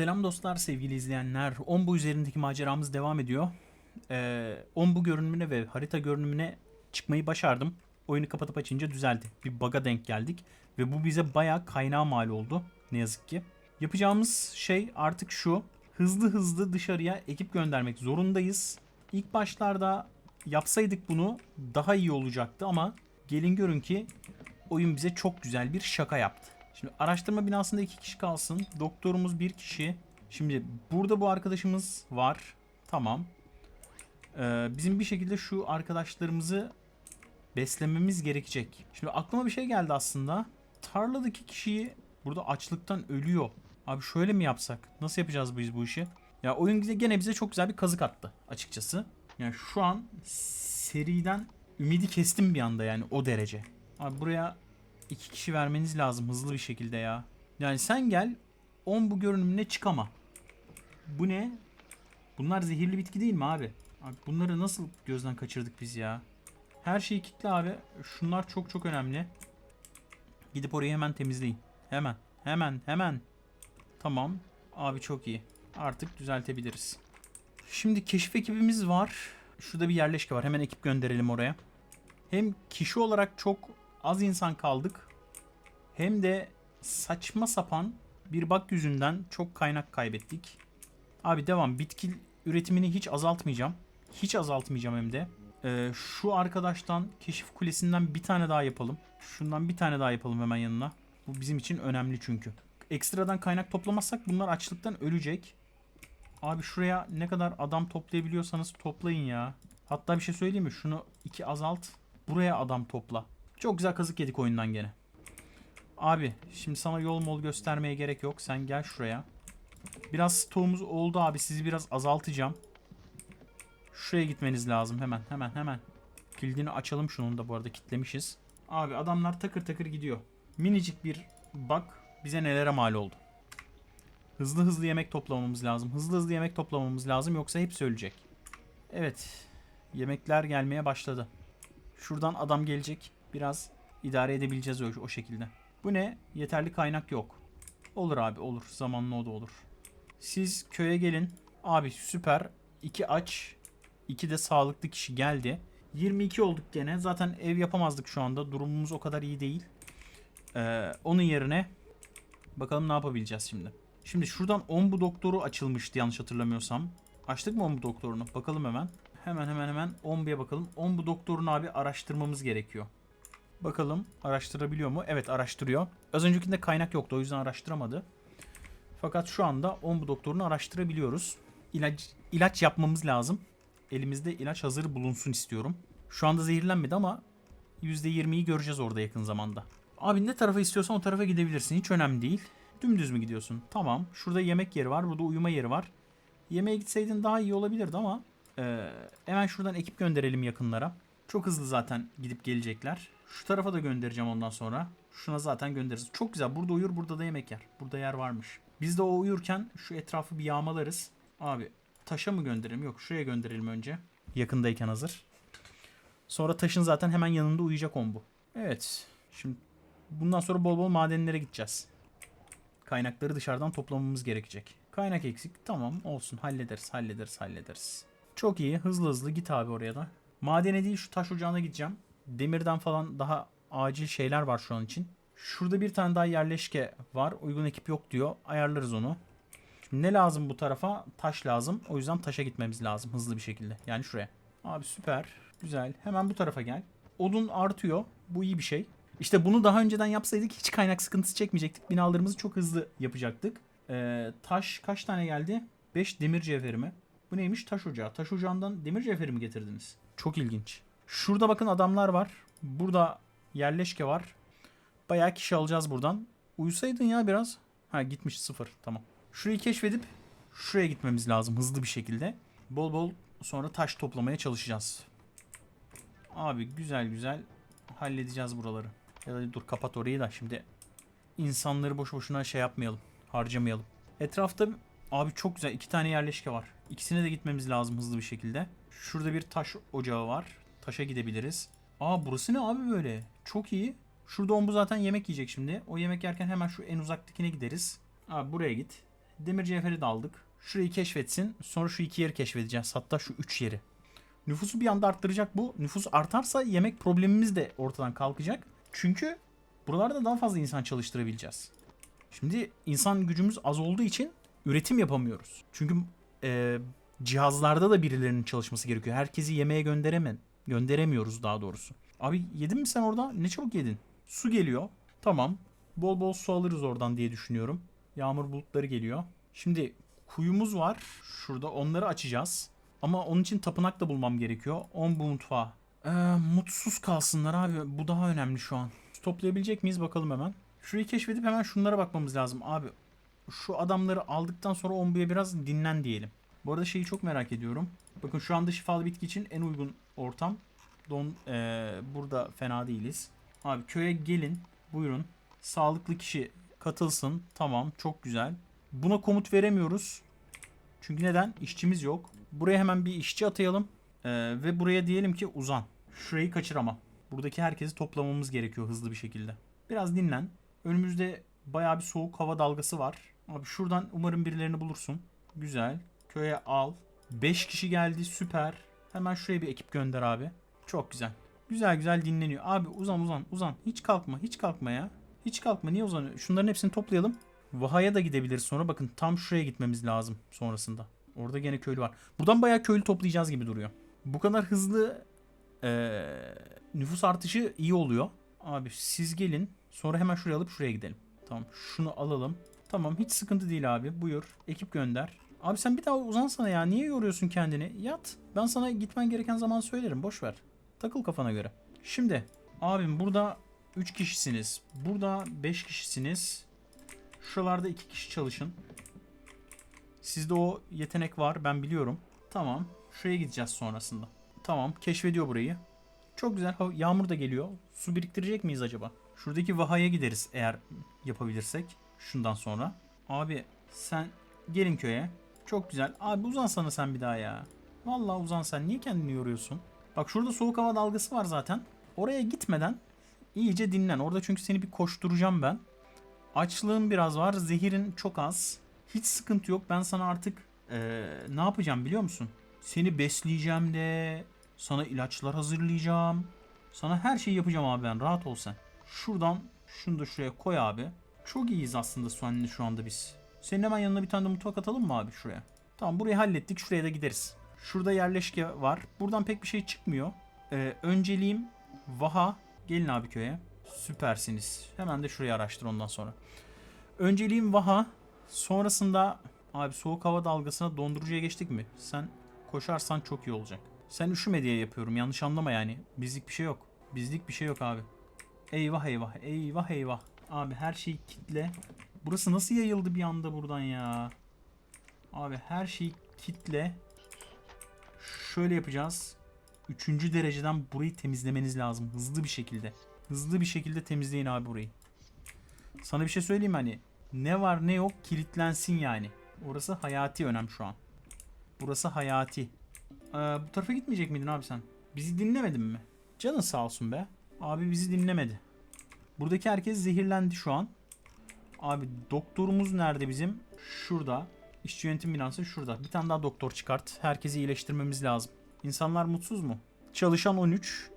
Selam dostlar, sevgili izleyenler. Ombu üzerindeki maceramız devam ediyor. Ee, Ombu görünümüne ve harita görünümüne çıkmayı başardım. Oyunu kapatıp açınca düzeldi. Bir bug'a denk geldik. Ve bu bize bayağı kaynağı mal oldu. Ne yazık ki. Yapacağımız şey artık şu. Hızlı hızlı dışarıya ekip göndermek zorundayız. İlk başlarda yapsaydık bunu daha iyi olacaktı ama gelin görün ki oyun bize çok güzel bir şaka yaptı. Şimdi araştırma binasında iki kişi kalsın. Doktorumuz bir kişi. Şimdi burada bu arkadaşımız var. Tamam. Ee, bizim bir şekilde şu arkadaşlarımızı beslememiz gerekecek. Şimdi aklıma bir şey geldi aslında. Tarladaki kişiyi burada açlıktan ölüyor. Abi şöyle mi yapsak? Nasıl yapacağız biz bu işi? Ya oyun bize gene bize çok güzel bir kazık attı açıkçası. Yani şu an seriden ümidi kestim bir anda yani o derece. Abi buraya iki kişi vermeniz lazım hızlı bir şekilde ya. Yani sen gel 10 bu görünümüne çıkama. Bu ne? Bunlar zehirli bitki değil mi abi? Abi bunları nasıl gözden kaçırdık biz ya? Her şeyi kitle abi. Şunlar çok çok önemli. Gidip orayı hemen temizleyin. Hemen. Hemen. Hemen. Tamam. Abi çok iyi. Artık düzeltebiliriz. Şimdi keşif ekibimiz var. Şurada bir yerleşke var. Hemen ekip gönderelim oraya. Hem kişi olarak çok az insan kaldık. Hem de saçma sapan bir bak yüzünden çok kaynak kaybettik. Abi devam. Bitki üretimini hiç azaltmayacağım. Hiç azaltmayacağım hem de. Ee, şu arkadaştan keşif kulesinden bir tane daha yapalım. Şundan bir tane daha yapalım hemen yanına. Bu bizim için önemli çünkü. Ekstradan kaynak toplamazsak bunlar açlıktan ölecek. Abi şuraya ne kadar adam toplayabiliyorsanız toplayın ya. Hatta bir şey söyleyeyim mi? Şunu iki azalt. Buraya adam topla. Çok güzel kazık yedik oyundan gene. Abi şimdi sana yol mol göstermeye gerek yok. Sen gel şuraya. Biraz stoğumuz oldu abi. Sizi biraz azaltacağım. Şuraya gitmeniz lazım hemen hemen hemen. Kilidini açalım şunun da bu arada kitlemişiz. Abi adamlar takır takır gidiyor. Minicik bir bak bize nelere mal oldu. Hızlı hızlı yemek toplamamız lazım. Hızlı hızlı yemek toplamamız lazım yoksa hepsi ölecek. Evet. Yemekler gelmeye başladı. Şuradan adam gelecek. Biraz idare edebileceğiz o, o şekilde. Bu ne? Yeterli kaynak yok. Olur abi olur. Zamanla o da olur. Siz köye gelin. Abi süper. İki aç. iki de sağlıklı kişi geldi. 22 olduk gene. Zaten ev yapamazdık şu anda. Durumumuz o kadar iyi değil. Ee, onun yerine bakalım ne yapabileceğiz şimdi. Şimdi şuradan ombu doktoru açılmıştı yanlış hatırlamıyorsam. Açtık mı ombu doktorunu? Bakalım hemen. Hemen hemen hemen ombuya bakalım. Ombu doktorunu abi araştırmamız gerekiyor. Bakalım araştırabiliyor mu? Evet araştırıyor. Az öncekinde kaynak yoktu o yüzden araştıramadı. Fakat şu anda ombu doktorunu araştırabiliyoruz. İlaç, ilaç yapmamız lazım. Elimizde ilaç hazır bulunsun istiyorum. Şu anda zehirlenmedi ama %20'yi göreceğiz orada yakın zamanda. Abi ne tarafa istiyorsan o tarafa gidebilirsin. Hiç önemli değil. Dümdüz mü gidiyorsun? Tamam. Şurada yemek yeri var. Burada uyuma yeri var. Yemeğe gitseydin daha iyi olabilirdi ama e, hemen şuradan ekip gönderelim yakınlara. Çok hızlı zaten gidip gelecekler. Şu tarafa da göndereceğim ondan sonra. Şuna zaten göndeririz. Çok güzel. Burada uyur, burada da yemek yer. Burada yer varmış. Biz de o uyurken şu etrafı bir yağmalarız. Abi taşa mı gönderelim? Yok şuraya gönderelim önce. Yakındayken hazır. Sonra taşın zaten hemen yanında uyuyacak on bu. Evet. Şimdi bundan sonra bol bol madenlere gideceğiz. Kaynakları dışarıdan toplamamız gerekecek. Kaynak eksik. Tamam olsun. Hallederiz, hallederiz, hallederiz. Çok iyi. Hızlı hızlı git abi oraya da. Madene değil şu taş ocağına gideceğim. Demirden falan daha acil şeyler var şu an için. Şurada bir tane daha yerleşke var. Uygun ekip yok diyor. Ayarlarız onu. Şimdi ne lazım bu tarafa? Taş lazım. O yüzden taşa gitmemiz lazım hızlı bir şekilde. Yani şuraya. Abi süper. Güzel. Hemen bu tarafa gel. Odun artıyor. Bu iyi bir şey. İşte bunu daha önceden yapsaydık hiç kaynak sıkıntısı çekmeyecektik. Binalarımızı çok hızlı yapacaktık. Ee, taş kaç tane geldi? 5 demir cevheri mi? Bu neymiş? Taş ocağı. Taş ocağından demir cevheri mi getirdiniz? Çok ilginç. Şurada bakın adamlar var. Burada yerleşke var. Bayağı kişi alacağız buradan. Uyusaydın ya biraz. Ha gitmiş sıfır. Tamam. Şurayı keşfedip şuraya gitmemiz lazım hızlı bir şekilde. Bol bol sonra taş toplamaya çalışacağız. Abi güzel güzel halledeceğiz buraları. Ya da dur kapat orayı da şimdi insanları boş boşuna şey yapmayalım. Harcamayalım. Etrafta abi çok güzel iki tane yerleşke var. İkisine de gitmemiz lazım hızlı bir şekilde. Şurada bir taş ocağı var. Taşa gidebiliriz. Aa burası ne abi böyle? Çok iyi. Şurada ombu zaten yemek yiyecek şimdi. O yemek yerken hemen şu en uzaktakine gideriz. Abi buraya git. Demir cevheri de aldık. Şurayı keşfetsin. Sonra şu iki yeri keşfedeceğiz. Hatta şu üç yeri. Nüfusu bir anda arttıracak bu. Nüfus artarsa yemek problemimiz de ortadan kalkacak. Çünkü buralarda daha fazla insan çalıştırabileceğiz. Şimdi insan gücümüz az olduğu için üretim yapamıyoruz. Çünkü e, cihazlarda da birilerinin çalışması gerekiyor. Herkesi yemeğe gönderemem. Gönderemiyoruz daha doğrusu. Abi yedin mi sen orada? Ne çabuk yedin. Su geliyor. Tamam. Bol bol su alırız oradan diye düşünüyorum. Yağmur bulutları geliyor. Şimdi kuyumuz var. Şurada onları açacağız. Ama onun için tapınak da bulmam gerekiyor. 10 bu mutfağa. Ee, mutsuz kalsınlar abi. Bu daha önemli şu an. Toplayabilecek miyiz bakalım hemen. Şurayı keşfedip hemen şunlara bakmamız lazım. Abi şu adamları aldıktan sonra Ombu'ya biraz dinlen diyelim. Bu arada şeyi çok merak ediyorum. Bakın şu anda şifalı bitki için en uygun ortam. Don, ee, burada fena değiliz. Abi köye gelin. Buyurun. Sağlıklı kişi katılsın. Tamam çok güzel. Buna komut veremiyoruz. Çünkü neden? İşçimiz yok. Buraya hemen bir işçi atayalım. Ee, ve buraya diyelim ki uzan. Şurayı kaçıramam. Buradaki herkesi toplamamız gerekiyor hızlı bir şekilde. Biraz dinlen. Önümüzde bayağı bir soğuk hava dalgası var. Abi şuradan umarım birilerini bulursun. Güzel. Köye al. 5 kişi geldi süper. Hemen şuraya bir ekip gönder abi. Çok güzel. Güzel güzel dinleniyor. Abi uzan uzan uzan. Hiç kalkma hiç kalkma ya. Hiç kalkma niye uzanıyor? Şunların hepsini toplayalım. Vaha'ya da gidebiliriz sonra. Bakın tam şuraya gitmemiz lazım sonrasında. Orada gene köylü var. Buradan bayağı köylü toplayacağız gibi duruyor. Bu kadar hızlı eee, nüfus artışı iyi oluyor. Abi siz gelin. Sonra hemen şuraya alıp şuraya gidelim. Tamam şunu alalım. Tamam hiç sıkıntı değil abi. Buyur. Ekip gönder. Abi sen bir daha uzansana ya. Niye yoruyorsun kendini? Yat. Ben sana gitmen gereken zaman söylerim. Boş ver. Takıl kafana göre. Şimdi abim burada 3 kişisiniz. Burada 5 kişisiniz. Şuralarda 2 kişi çalışın. Sizde o yetenek var ben biliyorum. Tamam. Şuraya gideceğiz sonrasında. Tamam. Keşfediyor burayı. Çok güzel. Yağmur da geliyor. Su biriktirecek miyiz acaba? Şuradaki vahaya gideriz eğer yapabilirsek. Şundan sonra. Abi sen gelin köye. Çok güzel. Abi uzansana sen bir daha ya. Vallahi uzan sen. Niye kendini yoruyorsun? Bak şurada soğuk hava dalgası var zaten. Oraya gitmeden iyice dinlen. Orada çünkü seni bir koşturacağım ben. Açlığın biraz var. Zehirin çok az. Hiç sıkıntı yok. Ben sana artık eee, ne yapacağım biliyor musun? Seni besleyeceğim de. Sana ilaçlar hazırlayacağım. Sana her şeyi yapacağım abi ben. Rahat ol sen. Şuradan şunu da şuraya koy abi. Çok iyiyiz aslında Suan'la şu anda biz. Senin hemen yanına bir tane de mutfak atalım mı abi şuraya? Tamam burayı hallettik. Şuraya da gideriz. Şurada yerleşke var. Buradan pek bir şey çıkmıyor. Ee, önceliğim Vaha. Gelin abi köye. Süpersiniz. Hemen de şurayı araştır ondan sonra. Önceliğim Vaha. Sonrasında abi soğuk hava dalgasına dondurucuya geçtik mi? Sen koşarsan çok iyi olacak. Sen üşüme diye yapıyorum. Yanlış anlama yani. Bizlik bir şey yok. Bizlik bir şey yok abi. Eyvah eyvah. Eyvah eyvah. Abi her şeyi kitle. Burası nasıl yayıldı bir anda buradan ya? Abi her şeyi kitle. Şöyle yapacağız. Üçüncü dereceden burayı temizlemeniz lazım. Hızlı bir şekilde. Hızlı bir şekilde temizleyin abi burayı. Sana bir şey söyleyeyim hani. Ne var ne yok kilitlensin yani. Orası hayati önem şu an. Burası hayati. Ee, bu tarafa gitmeyecek miydin abi sen? Bizi dinlemedin mi? Canın sağ olsun be. Abi bizi dinlemedi. Buradaki herkes zehirlendi şu an. Abi doktorumuz nerede bizim? Şurada. İşçi yönetim binası şurada. Bir tane daha doktor çıkart. Herkesi iyileştirmemiz lazım. İnsanlar mutsuz mu? Çalışan 13.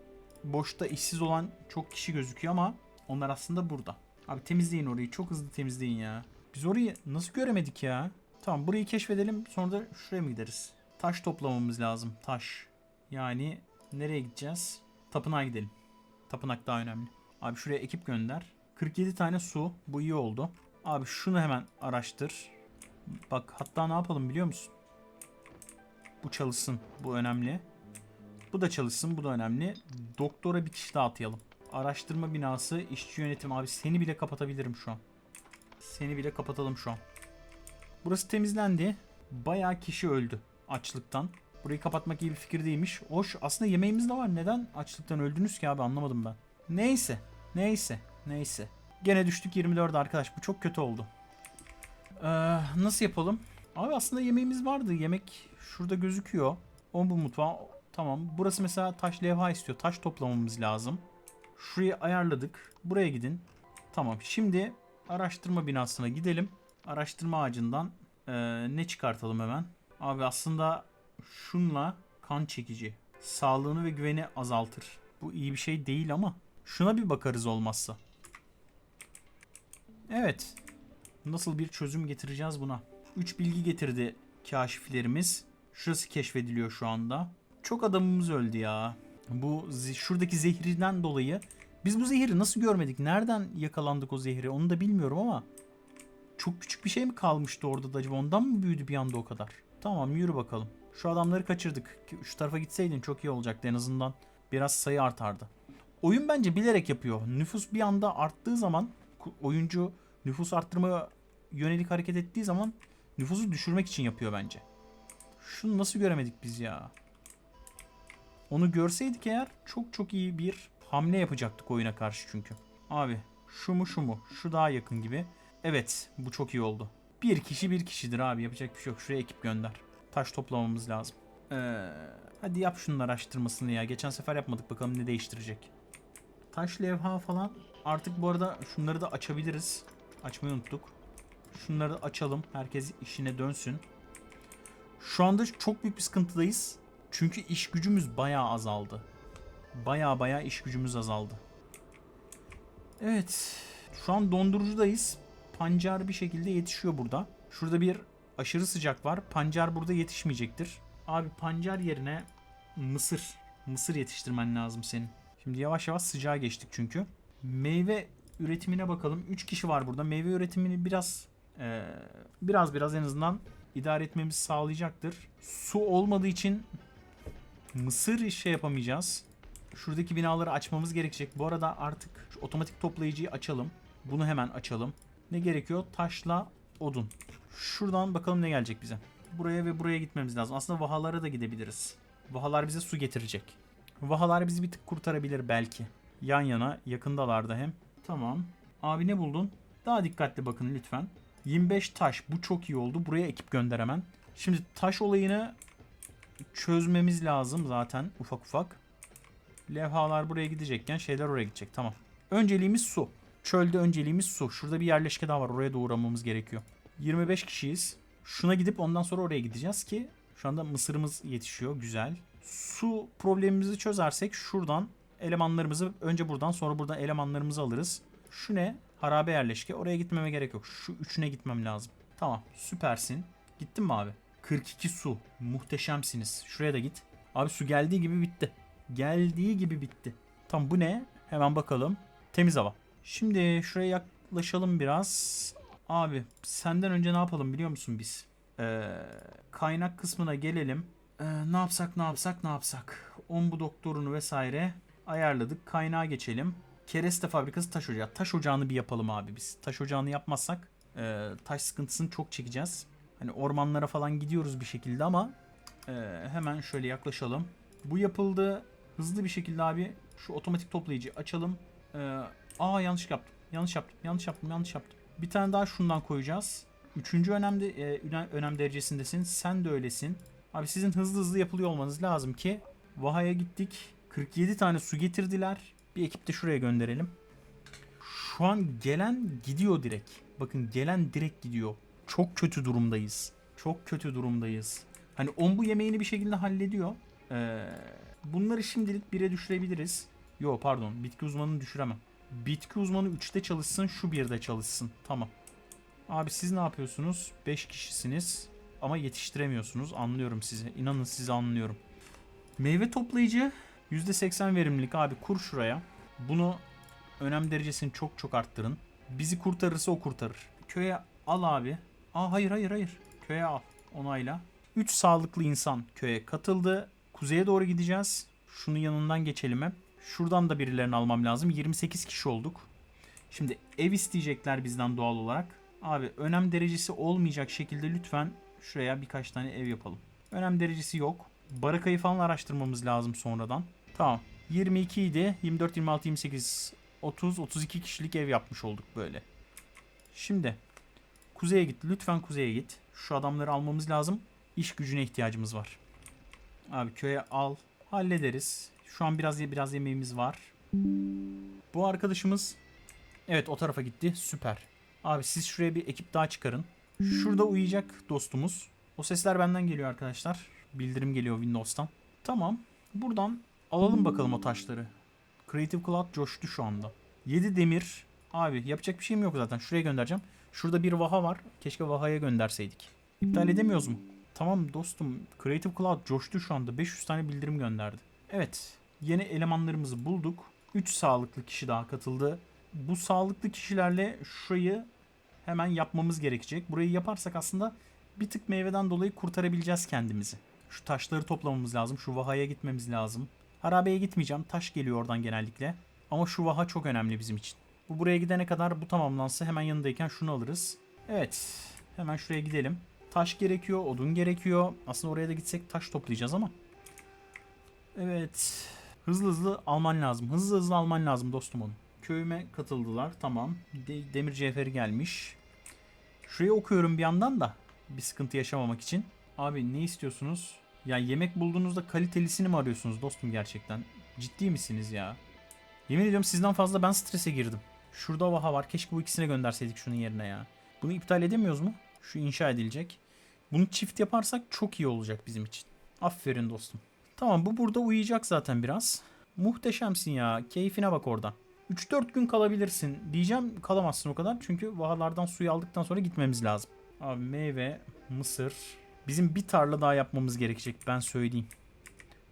Boşta işsiz olan çok kişi gözüküyor ama onlar aslında burada. Abi temizleyin orayı. Çok hızlı temizleyin ya. Biz orayı nasıl göremedik ya? Tamam burayı keşfedelim. Sonra da şuraya mı gideriz? Taş toplamamız lazım. Taş. Yani nereye gideceğiz? Tapınağa gidelim. Tapınak daha önemli. Abi şuraya ekip gönder. 47 tane su. Bu iyi oldu. Abi şunu hemen araştır. Bak hatta ne yapalım biliyor musun? Bu çalışsın. Bu önemli. Bu da çalışsın. Bu da önemli. Doktora bir kişi daha atayalım. Araştırma binası, işçi yönetim. Abi seni bile kapatabilirim şu an. Seni bile kapatalım şu an. Burası temizlendi. Bayağı kişi öldü açlıktan. Burayı kapatmak iyi bir fikir değilmiş. Hoş aslında yemeğimiz de var. Neden açlıktan öldünüz ki abi anlamadım ben. Neyse. Neyse. Neyse. Gene düştük 24 arkadaş. Bu çok kötü oldu. Ee, nasıl yapalım? Abi aslında yemeğimiz vardı. Yemek şurada gözüküyor. O bu mutfağı. Tamam. Burası mesela taş levha istiyor. Taş toplamamız lazım. Şurayı ayarladık. Buraya gidin. Tamam. Şimdi araştırma binasına gidelim. Araştırma ağacından Ee, ne çıkartalım hemen? Abi aslında şunla kan çekici. Sağlığını ve güveni azaltır. Bu iyi bir şey değil ama şuna bir bakarız olmazsa. Evet. Nasıl bir çözüm getireceğiz buna? 3 bilgi getirdi kaşiflerimiz. Şurası keşfediliyor şu anda. Çok adamımız öldü ya. Bu şuradaki zehirden dolayı biz bu zehri nasıl görmedik? Nereden yakalandık o zehri? Onu da bilmiyorum ama çok küçük bir şey mi kalmıştı orada da acaba? Ondan mı büyüdü bir anda o kadar? Tamam yürü bakalım. Şu adamları kaçırdık. Şu tarafa gitseydin çok iyi olacaktı en azından. Biraz sayı artardı. Oyun bence bilerek yapıyor. Nüfus bir anda arttığı zaman oyuncu nüfus arttırmaya yönelik hareket ettiği zaman nüfusu düşürmek için yapıyor bence. Şunu nasıl göremedik biz ya? Onu görseydik eğer çok çok iyi bir hamle yapacaktık oyuna karşı çünkü. Abi şu mu şu mu? Şu daha yakın gibi. Evet bu çok iyi oldu. Bir kişi bir kişidir abi yapacak bir şey yok. Şuraya ekip gönder. Taş toplamamız lazım. Ee, hadi yap şunun araştırmasını ya. Geçen sefer yapmadık bakalım ne değiştirecek. Taş levha falan. Artık bu arada şunları da açabiliriz. Açmayı unuttuk. Şunları açalım. Herkes işine dönsün. Şu anda çok büyük bir sıkıntıdayız. Çünkü iş gücümüz bayağı azaldı. Bayağı bayağı iş gücümüz azaldı. Evet. Şu an dondurucudayız. Pancar bir şekilde yetişiyor burada. Şurada bir aşırı sıcak var. Pancar burada yetişmeyecektir. Abi pancar yerine mısır. Mısır yetiştirmen lazım senin. Şimdi yavaş yavaş sıcağa geçtik çünkü. Meyve üretimine bakalım. 3 kişi var burada. Meyve üretimini biraz eee, biraz biraz en azından idare etmemizi sağlayacaktır. Su olmadığı için mısır şey yapamayacağız. Şuradaki binaları açmamız gerekecek. Bu arada artık şu otomatik toplayıcıyı açalım. Bunu hemen açalım. Ne gerekiyor? Taşla odun. Şuradan bakalım ne gelecek bize. Buraya ve buraya gitmemiz lazım. Aslında vahalara da gidebiliriz. Vahalar bize su getirecek. Vahalar bizi bir tık kurtarabilir belki. Yan yana, yakındalarda hem. Tamam. Abi ne buldun? Daha dikkatli bakın lütfen. 25 taş. Bu çok iyi oldu. Buraya ekip gönder hemen. Şimdi taş olayını çözmemiz lazım zaten ufak ufak. Levhalar buraya gidecekken şeyler oraya gidecek. Tamam. Önceliğimiz su. Çölde önceliğimiz su. Şurada bir yerleşke daha var. Oraya da uğramamız gerekiyor. 25 kişiyiz. Şuna gidip ondan sonra oraya gideceğiz ki şu anda mısırımız yetişiyor. Güzel. Su problemimizi çözersek şuradan elemanlarımızı önce buradan sonra buradan elemanlarımızı alırız. Şu ne? Harabe yerleşke. Oraya gitmeme gerek yok. Şu üçüne gitmem lazım. Tamam. Süpersin. Gittin mi abi? 42 su. Muhteşemsiniz. Şuraya da git. Abi su geldiği gibi bitti. Geldiği gibi bitti. Tamam bu ne? Hemen bakalım. Temiz hava. Şimdi şuraya yaklaşalım biraz. Abi senden önce ne yapalım biliyor musun biz? Ee, kaynak kısmına gelelim. Ee, ne yapsak ne yapsak ne yapsak. Ombu doktorunu vesaire ayarladık. Kaynağa geçelim. Kereste fabrikası taş ocağı. Taş ocağını bir yapalım abi biz. Taş ocağını yapmazsak e, taş sıkıntısını çok çekeceğiz. Hani ormanlara falan gidiyoruz bir şekilde ama e, hemen şöyle yaklaşalım. Bu yapıldı. Hızlı bir şekilde abi şu otomatik toplayıcıyı açalım. E, aa yanlış yaptım. Yanlış yaptım. Yanlış yaptım. Yanlış yaptım. Bir tane daha şundan koyacağız. Üçüncü önemde e, önem derecesindesin. Sen de öylesin. Abi sizin hızlı hızlı yapılıyor olmanız lazım ki Vaha'ya gittik. 47 tane su getirdiler. Bir ekip de şuraya gönderelim. Şu an gelen gidiyor direkt. Bakın gelen direkt gidiyor. Çok kötü durumdayız. Çok kötü durumdayız. Hani ombu yemeğini bir şekilde hallediyor. Ee, bunları şimdilik 1'e düşürebiliriz. Yo pardon bitki uzmanını düşüremem. Bitki uzmanı 3'te çalışsın şu 1'de çalışsın. Tamam. Abi siz ne yapıyorsunuz? 5 kişisiniz ama yetiştiremiyorsunuz. Anlıyorum sizi. İnanın sizi anlıyorum. Meyve toplayıcı %80 verimlilik abi kur şuraya. Bunu önem derecesini çok çok arttırın. Bizi kurtarırsa o kurtarır. Köye al abi. Aa hayır hayır hayır. Köye al. Onayla. 3 sağlıklı insan köye katıldı. Kuzeye doğru gideceğiz. Şunun yanından geçelim hep. Şuradan da birilerini almam lazım. 28 kişi olduk. Şimdi ev isteyecekler bizden doğal olarak. Abi önem derecesi olmayacak şekilde lütfen şuraya birkaç tane ev yapalım. Önem derecesi yok. Barakayı falan araştırmamız lazım sonradan. Tamam. 22 idi. 24, 26, 28, 30, 32 kişilik ev yapmış olduk böyle. Şimdi kuzeye git. Lütfen kuzeye git. Şu adamları almamız lazım. İş gücüne ihtiyacımız var. Abi köye al. Hallederiz. Şu an biraz biraz yemeğimiz var. Bu arkadaşımız evet o tarafa gitti. Süper. Abi siz şuraya bir ekip daha çıkarın. Şurada uyuyacak dostumuz. O sesler benden geliyor arkadaşlar. Bildirim geliyor Windows'tan. Tamam. Buradan alalım bakalım o taşları. Creative Cloud coştu şu anda. 7 demir. Abi yapacak bir şeyim yok zaten. Şuraya göndereceğim. Şurada bir vaha var. Keşke vahaya gönderseydik. İptal edemiyoruz mu? Tamam dostum. Creative Cloud coştu şu anda. 500 tane bildirim gönderdi. Evet. Yeni elemanlarımızı bulduk. 3 sağlıklı kişi daha katıldı. Bu sağlıklı kişilerle şurayı hemen yapmamız gerekecek. Burayı yaparsak aslında bir tık meyveden dolayı kurtarabileceğiz kendimizi. Şu taşları toplamamız lazım. Şu vahaya gitmemiz lazım. Harabeye gitmeyeceğim. Taş geliyor oradan genellikle. Ama şu vaha çok önemli bizim için. Bu buraya gidene kadar bu tamamlansa hemen yanındayken şunu alırız. Evet. Hemen şuraya gidelim. Taş gerekiyor, odun gerekiyor. Aslında oraya da gitsek taş toplayacağız ama. Evet. Hızlı hızlı alman lazım. Hızlı hızlı alman lazım dostum onu. Köyüme katıldılar. Tamam. De- demir cevheri gelmiş. Şurayı okuyorum bir yandan da. Bir sıkıntı yaşamamak için. Abi ne istiyorsunuz? Ya yemek bulduğunuzda kalitelisini mi arıyorsunuz dostum gerçekten? Ciddi misiniz ya? Yemin ediyorum sizden fazla ben strese girdim. Şurada vaha var. Keşke bu ikisine gönderseydik şunun yerine ya. Bunu iptal edemiyoruz mu? Şu inşa edilecek. Bunu çift yaparsak çok iyi olacak bizim için. Aferin dostum. Tamam bu burada uyuyacak zaten biraz. Muhteşemsin ya. Keyfine bak orada. 3-4 gün kalabilirsin. Diyeceğim kalamazsın o kadar. Çünkü vahalardan suyu aldıktan sonra gitmemiz lazım. Abi meyve, mısır. Bizim bir tarla daha yapmamız gerekecek ben söyleyeyim.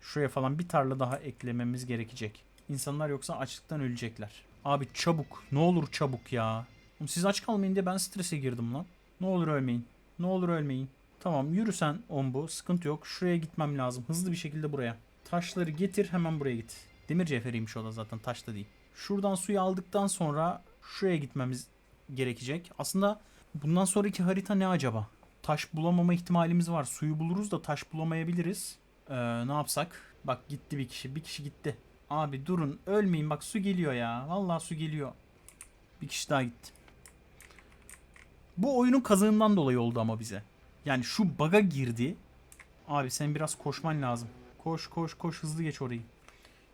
Şuraya falan bir tarla daha eklememiz gerekecek. İnsanlar yoksa açlıktan ölecekler. Abi çabuk. Ne olur çabuk ya. Siz aç kalmayın diye ben strese girdim lan. Ne olur ölmeyin. Ne olur ölmeyin. Tamam yürü sen Ombu. Sıkıntı yok. Şuraya gitmem lazım. Hızlı bir şekilde buraya. Taşları getir hemen buraya git. Demir cevheriymiş o da zaten taş da değil. Şuradan suyu aldıktan sonra şuraya gitmemiz gerekecek. Aslında bundan sonraki harita ne acaba? Taş bulamama ihtimalimiz var. Suyu buluruz da taş bulamayabiliriz. Ee, ne yapsak? Bak gitti bir kişi. Bir kişi gitti. Abi durun ölmeyin bak su geliyor ya. Vallahi su geliyor. Bir kişi daha gitti. Bu oyunun kazığından dolayı oldu ama bize. Yani şu baga girdi. Abi sen biraz koşman lazım. Koş koş koş hızlı geç orayı.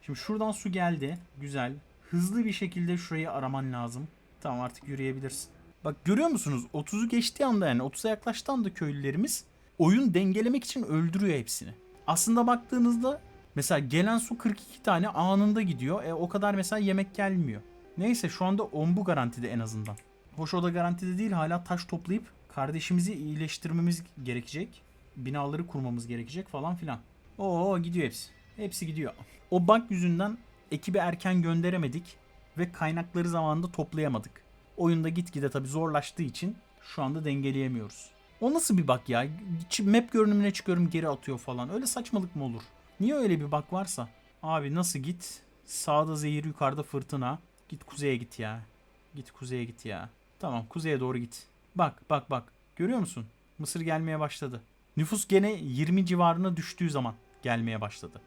Şimdi şuradan su geldi. Güzel. Hızlı bir şekilde şurayı araman lazım. Tamam artık yürüyebilirsin. Bak görüyor musunuz? 30'u geçtiği anda yani 30'a yaklaştığı anda köylülerimiz oyun dengelemek için öldürüyor hepsini. Aslında baktığınızda mesela gelen su 42 tane anında gidiyor. E o kadar mesela yemek gelmiyor. Neyse şu anda ombu garantide en azından. Hoş o da garantide değil hala taş toplayıp kardeşimizi iyileştirmemiz gerekecek. Binaları kurmamız gerekecek falan filan. Oo gidiyor hepsi. Hepsi gidiyor. O bug yüzünden ekibi erken gönderemedik ve kaynakları zamanında toplayamadık. Oyunda gitgide tabi zorlaştığı için şu anda dengeleyemiyoruz. O nasıl bir bug ya? Map görünümüne çıkıyorum geri atıyor falan. Öyle saçmalık mı olur? Niye öyle bir bug varsa? Abi nasıl git? Sağda zehir yukarıda fırtına. Git kuzeye git ya. Git kuzeye git ya. Tamam kuzeye doğru git. Bak bak bak. Görüyor musun? Mısır gelmeye başladı. Nüfus gene 20 civarına düştüğü zaman gelmeye başladı.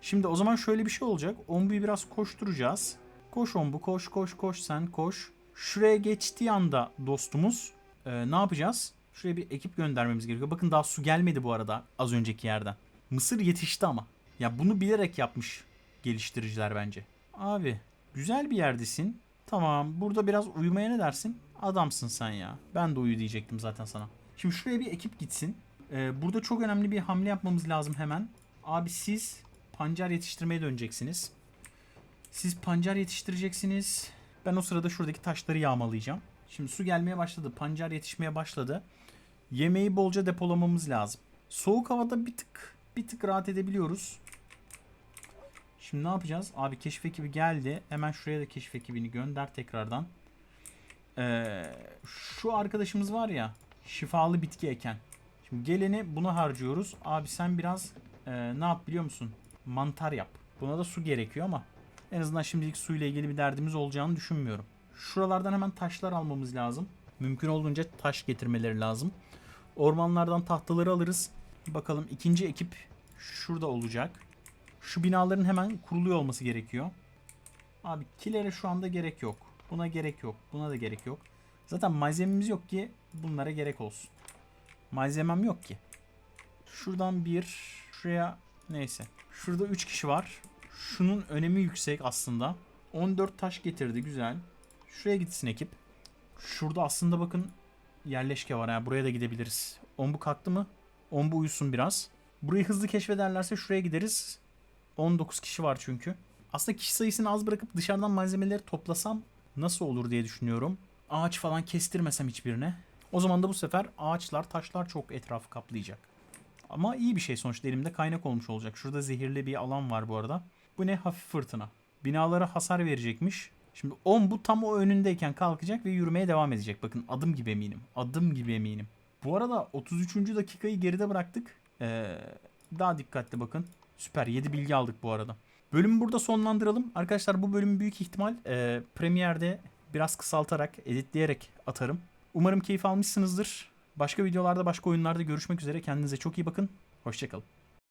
Şimdi o zaman şöyle bir şey olacak. Ombu'yu biraz koşturacağız. Koş Ombu koş koş koş sen koş. Şuraya geçtiği anda dostumuz e, ne yapacağız? Şuraya bir ekip göndermemiz gerekiyor. Bakın daha su gelmedi bu arada az önceki yerden. Mısır yetişti ama. Ya bunu bilerek yapmış geliştiriciler bence. Abi güzel bir yerdesin. Tamam burada biraz uyumaya ne dersin? Adamsın sen ya. Ben de uyu diyecektim zaten sana. Şimdi şuraya bir ekip gitsin. Ee, burada çok önemli bir hamle yapmamız lazım hemen. Abi siz pancar yetiştirmeye döneceksiniz. Siz pancar yetiştireceksiniz. Ben o sırada şuradaki taşları yağmalayacağım. Şimdi su gelmeye başladı. Pancar yetişmeye başladı. Yemeği bolca depolamamız lazım. Soğuk havada bir tık bir tık rahat edebiliyoruz. Şimdi ne yapacağız? Abi keşif ekibi geldi. Hemen şuraya da keşif ekibini gönder tekrardan. Ee, şu arkadaşımız var ya şifalı bitki eken. Şimdi geleni buna harcıyoruz. Abi sen biraz e, ne yap biliyor musun? Mantar yap. Buna da su gerekiyor ama en azından şimdilik suyla ilgili bir derdimiz olacağını düşünmüyorum. Şuralardan hemen taşlar almamız lazım. Mümkün olduğunca taş getirmeleri lazım. Ormanlardan tahtaları alırız. Bakalım ikinci ekip şurada olacak. Şu binaların hemen kuruluyor olması gerekiyor. Abi kilere şu anda gerek yok. Buna gerek yok. Buna da gerek yok. Zaten malzememiz yok ki bunlara gerek olsun. Malzemem yok ki. Şuradan bir şuraya neyse. Şurada 3 kişi var. Şunun önemi yüksek aslında. 14 taş getirdi güzel. Şuraya gitsin ekip. Şurada aslında bakın yerleşke var. Yani buraya da gidebiliriz. Ombu kalktı mı? Ombu uyusun biraz. Burayı hızlı keşfederlerse şuraya gideriz. 19 kişi var çünkü. Aslında kişi sayısını az bırakıp dışarıdan malzemeleri toplasam nasıl olur diye düşünüyorum. Ağaç falan kestirmesem hiçbirine. O zaman da bu sefer ağaçlar, taşlar çok etrafı kaplayacak. Ama iyi bir şey sonuçta elimde kaynak olmuş olacak. Şurada zehirli bir alan var bu arada. Bu ne? Hafif fırtına. Binalara hasar verecekmiş. Şimdi 10 bu tam o önündeyken kalkacak ve yürümeye devam edecek. Bakın adım gibi eminim. Adım gibi eminim. Bu arada 33. dakikayı geride bıraktık. Ee, daha dikkatli bakın. Süper 7 bilgi aldık bu arada. Bölümü burada sonlandıralım. Arkadaşlar bu bölümü büyük ihtimal e, Premiere'de biraz kısaltarak, editleyerek atarım. Umarım keyif almışsınızdır. Başka videolarda, başka oyunlarda görüşmek üzere. Kendinize çok iyi bakın. Hoşçakalın.